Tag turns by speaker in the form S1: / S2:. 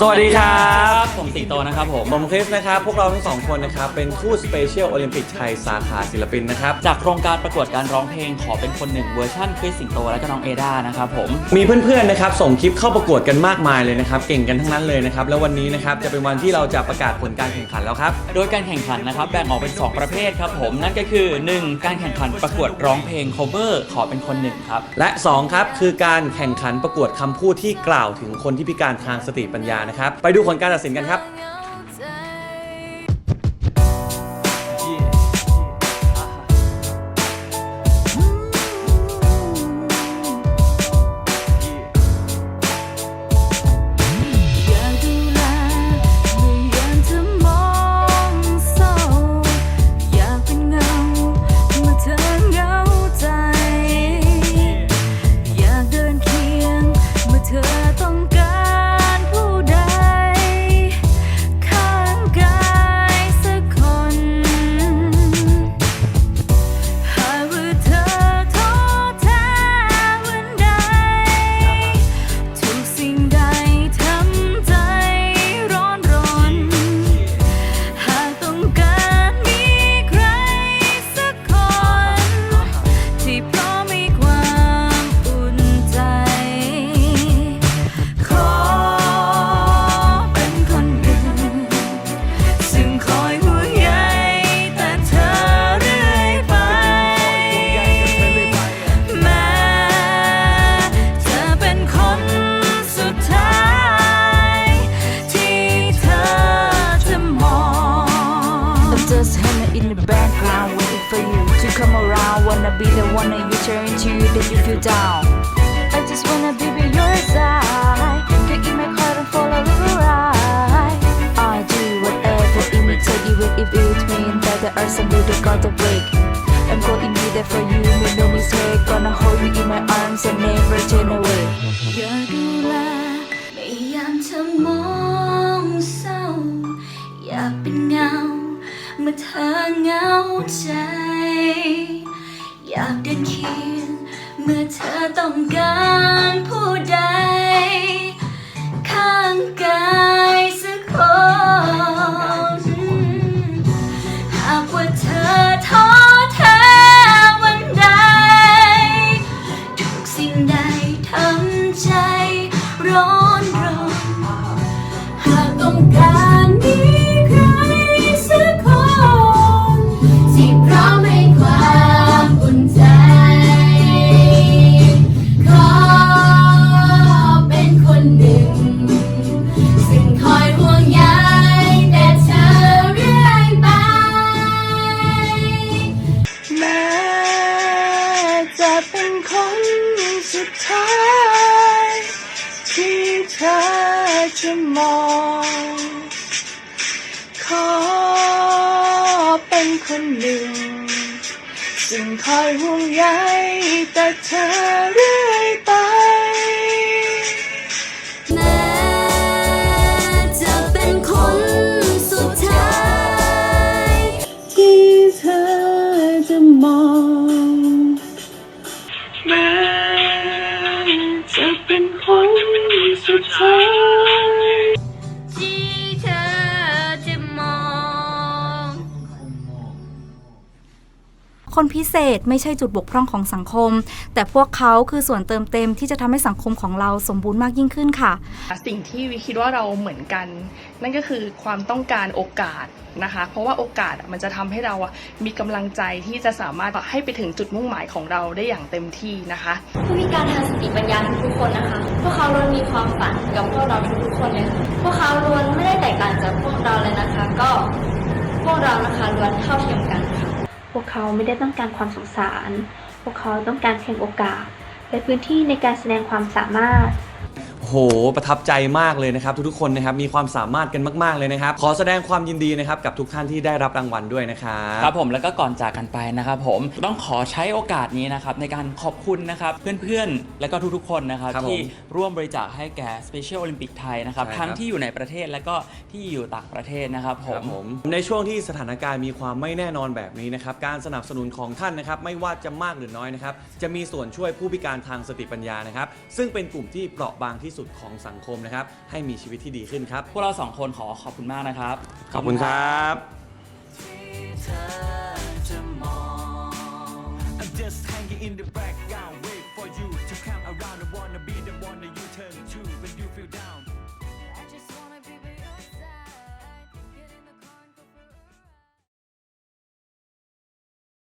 S1: สวัสดีครับ
S2: ผมสิงโตนะครับผม
S1: ผมคริสนะครับ พวกเราทั้งสองคนนะครับ เป็นทูตสเปเชียลโอลิมปิกไทยสาขาศิลปินนะครับ
S2: จากโครงการประกวดการร้องเพลงขอเป็นคนหนึ่งเวอร์ชันคริสสิงโตและก็น้องเอดานะครับผม
S1: มีเพื่อนๆนะครับส่งคลิปเข้าประกวดกันมากมายเลยนะครับ เก่งกันทั้งนั้นเลยนะครับ แล้ววันนี้นะครับจะเป็นวันที่เราจะประกาศผลการแข่งขันแล้วครับ
S2: โดยการแข่งขันนะครับแบ่งออกเป็น 2 ประเภทครับผมนั่นก็คือ 1. การแข่งขันประกวดร้องเพลง cover ขอเป็นคนหนึ่งครับ
S1: และ2ครับคือการแข่งขันประกวดคำพูดที่กล่าวถึงคนที่พิการทางสติปัญญานะครับ ไปดูผลการตัดสินกันครับ
S3: around. Wanna be the one that you turn to that you feel down. I just wanna be by your side. Get in my car and follow the ride. I do whatever it may take, even if it means that there are some little got to break. I'm going to be there for you, make no mistake. Gonna hold you in my arms and never turn away.
S4: อยากดูแลไม่อยากเธอมองเศร้า อยากเป็นเงา เมื่อเธอเหงาใจ อยากเดินเคียง เมื่อเธอต้องการผู้ใด ข้างกายสักคน หากว่าเธอท้อแท้วันใด ทุกสิ่งใดทำใจ เธอจะมอง ขอเป็นคนหนึ่ง ซึ่งคอยห่วงใยแต่เธอเรื่
S5: คนพิเศษไม่ใช่จุดบกพร่องของสังคม แต่พวกเขาคือส่วนเติมเต็มที่จะทำให้สังคมของเราสมบูรณ์มากยิ่งขึ้นค่ะ
S6: สิ่งที่วิคิดว่าเราเหมือนกัน นั่นก็คือความต้องการโอกาสนะคะ เพราะว่าโอกาสอะมันจะทำให้เราอะมีกำลังใจที่จะสามารถให้ไปถึงจุดมุ่งหมายของเราได้อย่างเต็มที่นะคะ
S7: ผู้พิการทางสติปัญญาทุกๆคนนะคะพวกเขาล้วนมีความฝันกับพวกเราทุกๆคนเลยค่ะพวกเขาล้วนไม่ได้แตกต่างจากพวกเราเลยนะคะ ก็พวกเรานะคะล้วนเท่าเทียมกันค่ะ
S8: พวกเขาไม่ได้ต้องการความสงสาร พวกเขาต้องการเพียงโอกาส และพื้นที่ในการแสดงความสามารถ
S1: โห ประทับใจมากเลยนะครับทุกๆคนนะครับมีความสามารถกันมาก ๆเลยนะครับ ขอแสดงความยินดีนะครับกับทุกท่านที่ได้รับรางวัลด้วยนะครับ
S2: ครับผมแล้วก็ก่อนจากกันไปนะครับผมต้องขอใช้โอกาสนี้นะครับในการขอบคุณนะครับเพื่อนๆ และก็ทุกๆ คนนะครับ
S1: ครับผม
S2: ที่ร่วมบริจาคให้แก่ Special Olympic ไทยนะครับ
S1: ใช่ครับ
S2: ทั้งที่อยู่ในประเทศและก็ที่อยู่ต่างประเทศนะครับผ
S1: ครั
S2: ม
S1: บผมในช่วงที่สถานการณ์มีความไม่แน่นอนแบบนี้นะครับการสนับสนุนของท่านนะครับไม่ว่าจะมากหรือน้อยนะครับจะมีส่วนช่วยผู้พิการทางสติปัญญานะครับซึ่งเป็นกลุ่มที่เปราะบางที่สุด
S9: สุดของสังคมนะครับ ให้มีชีวิตที่ดีขึ้นครับ
S2: พวกเราสองคนขอขอบคุณมากนะครับ
S9: ขอบคุณครับ